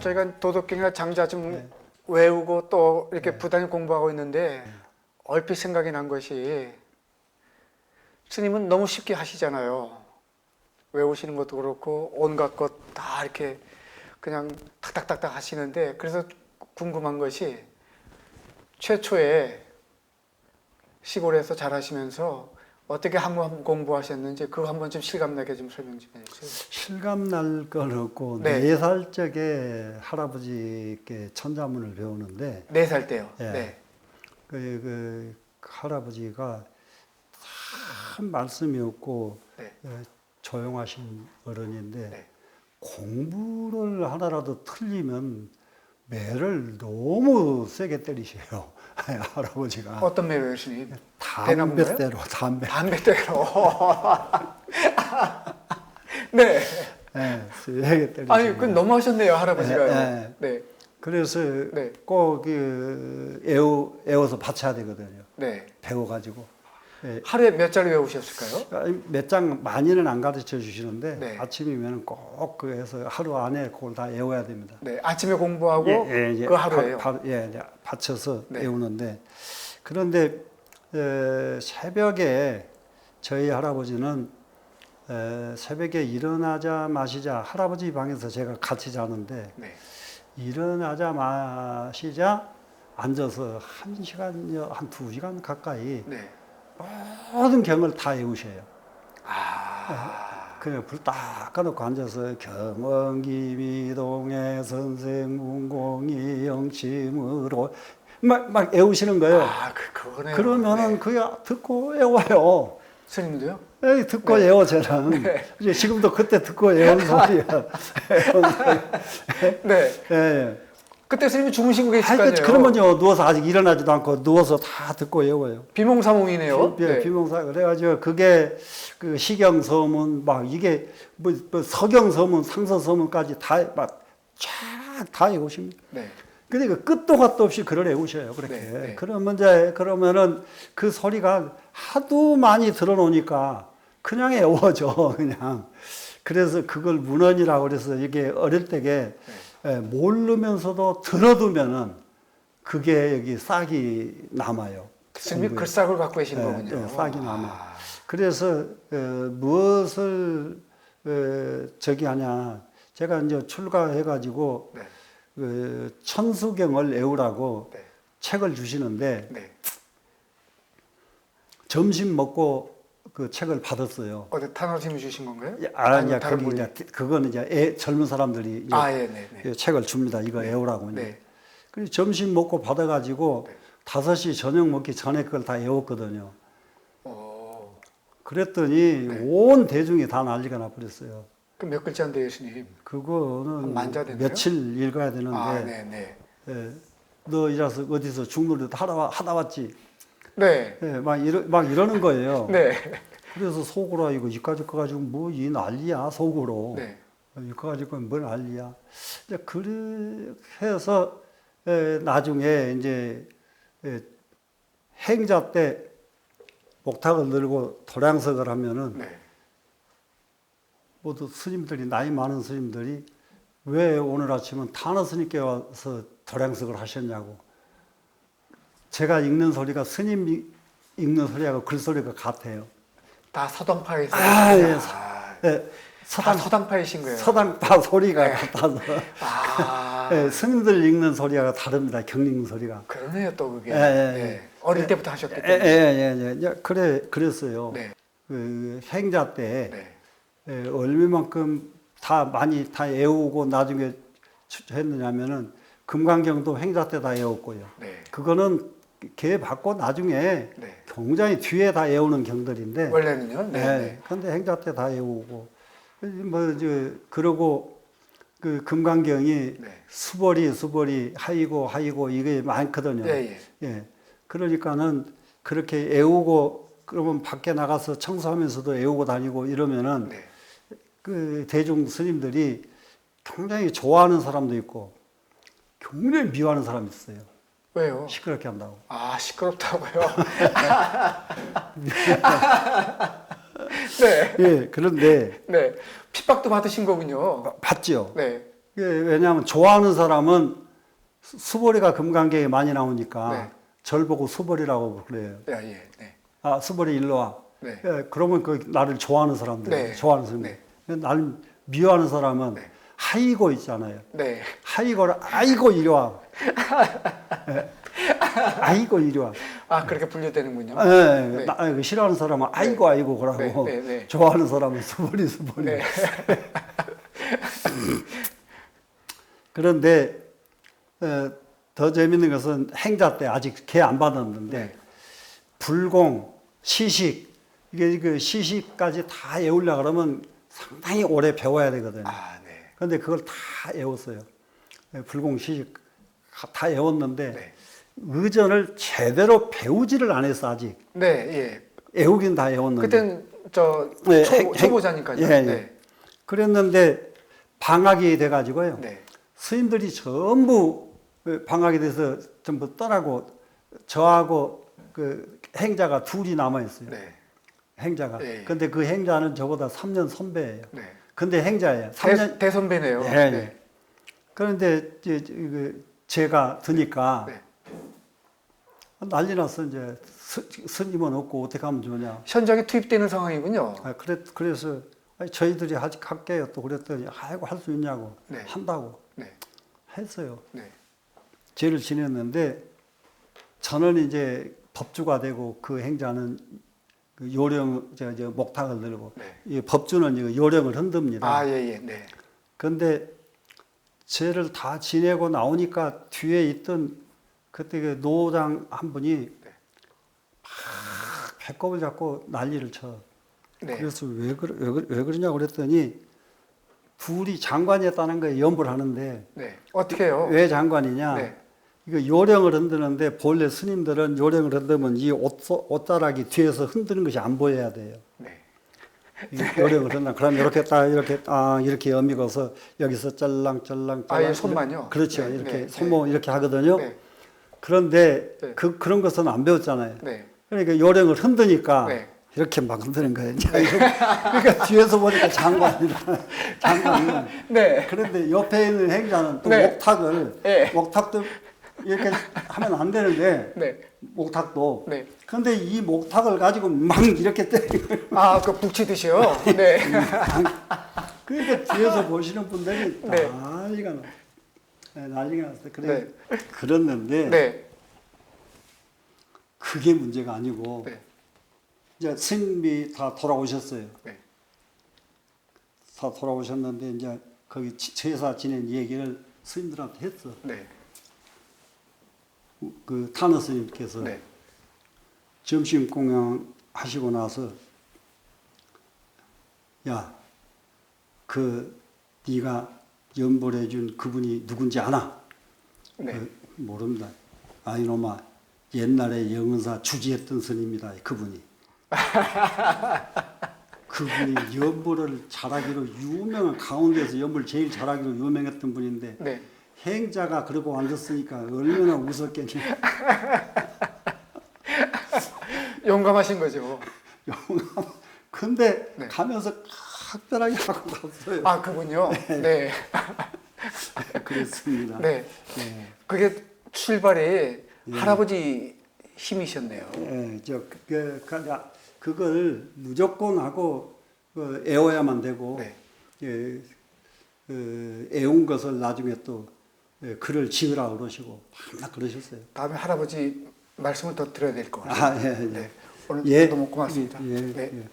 저희가 도덕경이나 장자 좀 외우고 또 이렇게 부단히 공부하고 있는데 얼핏 생각이 난 것이 스님은 너무 쉽게 하시잖아요. 외우시는 것도 그렇고 온갖 것 다 이렇게 그냥 탁탁탁탁 하시는데 그래서 궁금한 것이 최초에 시골에서 잘하시면서 어떻게 한번 공부하셨는지 그거 한번 좀 실감나게 좀 설명 좀 해주세요. 실감 날 건 없고 네. 네살 적에 할아버지께 천자문을 배우는데 네 살 때요. 예. 네. 그, 그 할아버지가 참 말씀이 없고 네. 어, 조용하신 어른인데 네. 공부를 하나라도 틀리면 매를 너무 세게 때리셔요 할아버지가 어떤 매로요, 스님? 담배대로 담배 담배대로. 네. 예, 때리셔요. 아니, 그건 너무 하셨네요, 할아버지가요. 예, 네. 그래서 네. 꼭그 애워 애워서 받쳐야 되거든요. 네. 배워가지고 예, 하루에 몇 자리 외우셨을까요? 몇 장 많이는 안 가르쳐 주시는데 네. 아침이면 꼭 그래서 하루 안에 그걸 다 외워야 됩니다. 네. 아침에 공부하고 이제 그 하루에요. 바, 바, 예, 받쳐서 네. 외우는데 그런데 에, 새벽에 저희 할아버지는 에, 새벽에 일어나자 마시자 할아버지 방에서 제가 같이 자는데 네. 일어나자 마시자 앉아서 한 시간여 한두 시간 가까이 네. 모든 경을 다 외우셔요. 아. 그냥 불딱 꺼놓고 앉아서 경원기미동의 선생문공이 영침으로 막, 막 외우시는 거예요. 아, 그, 그거네요. 그러면은 네. 그게 듣고 외워요. 스님도요? 에이, 듣고 네. 외워 저는. 이제 지금도 그때 듣고 외운 소리야. 외운 소리. 네. 예. 그때 스님이 주무시고 계실 거 아니, 아니에요? 그러면요 누워서 아직 일어나지도 않고 누워서 다 듣고 외워요. 비몽사몽이네요. 비, 비몽사 그래가지고 그게 그 시경 서문 막 이게 뭐, 뭐 서경 서문 상서 서문까지 다 막 쫙다 외우십니다. 네. 그러니까 끝도 갓도 없이 글을 외우셔요 그렇게. 네, 네. 그러면 이제 그러면은 그 소리가 하도 많이 들어놓으니까 그냥 외워져 그냥. 그래서 그걸 문헌이라고 그래서 이게 어릴 때게 네. 예, 모르면서도 들어두면은 그게 여기 싹이 남아요. 스님이 공부에. 글싹을 갖고 계신 예, 거군요. 예, 싹이 남아. 아. 그래서 어, 무엇을 어, 저기 하냐 제가 이제 출가해가지고 네. 그 천수경을 외우라고 네. 책을 주시는데 네. 점심 먹고 그 책을 받았어요. 어디 탄화스님이 주신 건가요? 예, 아, 다른 거기 분이? 이제 그거는 이제 애, 젊은 사람들이 이제 아, 예, 네, 네. 예, 책을 줍니다. 이거 외우라고. 이제. 네. 그래서 점심 먹고 받아가지고 네. 다섯 시 저녁 먹기 전에 그걸 다 외웠거든요. 어. 그랬더니 네. 온 대중이 다 난리가 나버렸어요. 그 몇 글자인데요, 스님? 그거는 만자 되나요? 며칠 읽어야 되는데 아, 네, 네. 예, 너 이라서 어디서 죽물도 하다, 와- 하다 왔지 네. 예, 막, 이러, 막 이러는 거예요 네. 그래서 속으로 이거 이까짓 거 가지고 뭐 이 난리야 속으로 네. 이거 가지고 뭘 난리야 이제 그렇게 해서 예, 나중에 이제 예, 행자 때 목탁을 들고 도량석을 하면은 네. 모두 스님들이 나이 많은 스님들이 왜 오늘 아침은 탄어 스님께 와서 도량석을 하셨냐고. 제가 읽는 소리가 스님 읽는 소리하고 글소리가 같아요. 다 서당파에서. 아, 예. 아, 예, 다 서당 서당파이신 거예요. 서당파 소리가 네. 같아서 아. 예, 스님들 읽는 소리가 다릅니다. 경읽는 소리가. 그러네요, 또 그게. 예, 예, 네. 어릴 때부터 하셨기 예, 때문에. 예, 예, 예. 그래 그랬어요. 네. 그 행자 때 네. 예, 얼마만큼 다 많이 다 외우고 나중에 했느냐면은 금강경도 행자 때다 외웠고요. 네. 그거는 개 받고 나중에 네. 굉장히 뒤에 다 외우는 경들인데 원래는요? 네. 예, 네. 근데 행자 때다 외우고 뭐저 그러고 그 금강경이 네. 수벌이 수벌이 하이고 하이고 이게 많거든요. 예, 예. 예. 그러니까는 그렇게 외우고 그러면 밖에 나가서 청소하면서도 외우고 다니고 이러면은 네. 그 대중 스님들이 굉장히 좋아하는 사람도 있고 굉장히 미워하는 사람이 있어요. 왜요? 시끄럽게 한다고. 아, 시끄럽다고요? 네. 예, 그런데 네. 핍박도 받으신 거군요. 봤죠. 네. 이게 왜냐하면 좋아하는 사람은 수- 수보리가 금강경에 많이 나오니까 네. 절 보고 수보리라고 그래요. 야, 예, 네. 아 수보리 일로 와. 네. 예, 그러면 그 나를 좋아하는 사람들, 네. 좋아하는 사람, 네. 나를 미워하는 사람은 네. 하이고 있잖아요. 네. 하이고를 아이고 이리 와. 예. 아이고 이리 와. 아, 그렇게 분류되는군요. 예, 네. 나, 그 싫어하는 사람은 아이고 아이고 그러고 네, 네, 네. 좋아하는 사람은 수보리. 네. 그런데 어, 더 재밌는 것은 행자 때 아직 개 안 받았는데 네. 불공, 시식 이게 그 시식까지 다 외우려 그러면 상당히 오래 배워야 되거든요. 아, 네. 그런데 그걸 다 외웠어요. 예, 불공, 시식 다 외웠는데 네. 의전을 제대로 배우지를 안 했어 아직. 네, 예. 외우긴 다 외웠는데. 그땐 저 네, 초, 초보자니까요. 예, 예. 네. 그랬는데 방학이 돼가지고요. 네. 스님들이 전부 그 방학에 대해서 전부 떠나고 저하고 그 행자가 둘이 남아 있어요. 네. 행자가. 예, 예. 근데 그 행자는 저보다 3년 선배예요. 네. 근데 행자예요. 3년. 대, 대선배네요. 예, 네. 예. 그런데 이제 그 제가 드니까 네. 난리 났어 이제 스, 스님은 없고 어떻게 하면 좋냐. 현장에 투입되는 상황이군요. 아, 그래, 그래서 저희들이 하지 할게요. 또 그랬더니 아이고 할 수 있냐고 네. 한다고 네. 했어요. 네. 죄를 지냈는데 저는 이제 법주가 되고 그 행자는 그 요령 저, 저 목탁을 들고 네. 이 법주는 이거 요령을 흔듭니다. 아, 예, 예. 네. 그런데 죄를 다 지내고 나오니까 뒤에 있던 그때 그 노장 한 분이 네. 막 배꼽을 잡고 난리를 쳐. 네. 그래서 왜, 그러, 왜, 그러- 왜 그러냐고 그랬더니 둘이 장관이었다는 거에 연부를 하는데 네. 어떻게 해요? 왜 장관이냐? 네. 이거 요령을 흔드는데 본래 스님들은 요령을 흔들면 이 옷, 옷자락이 뒤에서 흔드는 것이 안 보여야 돼요. 네. 이 요령을 흔든다. 그럼 이렇게 딱 이렇게 딱 이렇게 여미고서 여기서 쩔랑쩔랑 아, 예, 손만요? 그렇죠. 네, 이렇게 네, 손목 이렇게 하거든요. 네. 그런데 네. 그 그런 것은 안 배웠잖아요. 네. 그러니까 요령을 흔드니까 네. 이렇게 막 흔드는 거예요. 이제 그러니까 뒤에서 보니까 장관이라 장관은 네. 그런데 옆에 있는 행자는 또 네. 목탁을 네. 목탁도 이렇게 하면 안 되는데 네. 목탁도 네. 근데 이 목탁을 가지고 막 이렇게 때리고 아, 그 북치듯이요? 네. 그러니까 뒤에서 보시는 분들이 네. 난리가 나 네, 난리가 났어요. 그래 네. 그랬는데 네. 그게 문제가 아니고 네. 이제 스님이 다 돌아오셨어요. 네. 다 돌아오셨는데 이제 거기 지- 제사 지낸 얘기를 스님들한테 했어. 네. 그 타너 스님께서 네. 점심 공양 하시고 나서 야, 그 네가 연보해 준 그분이 누군지 아나? 네. 그, 모릅니다. 아 이놈아 옛날에 영은사 주지했던 스님이다 그분이. 그분이 연보를 잘하기로 유명한 강원도에서 연보를 제일 잘하기로 유명했던 분인데 네. 행자가 그러고 앉았으니까 얼마나 웃었겠니. 용감하신 거죠. 영감. 근데 네. 가면서 각별하게 하고 갔어요. 아, 그분요? 네. 그랬습니다. 네. 네. 그게 출발이 할아버지 힘이셨네요. 예, 저 그, 그, 그 걸 무조건 하고 그 애워야만 되고 네. 예, 그 애운 것을 나중에 또 예, 글을 지으라 그러시고 맨날 그러셨어요. 다음에 할아버지 말씀을 더 드려야 될 것 같아요. 아, 예, 예. 네. 오늘 예. 너무 고맙습니다. 예, 네. 예.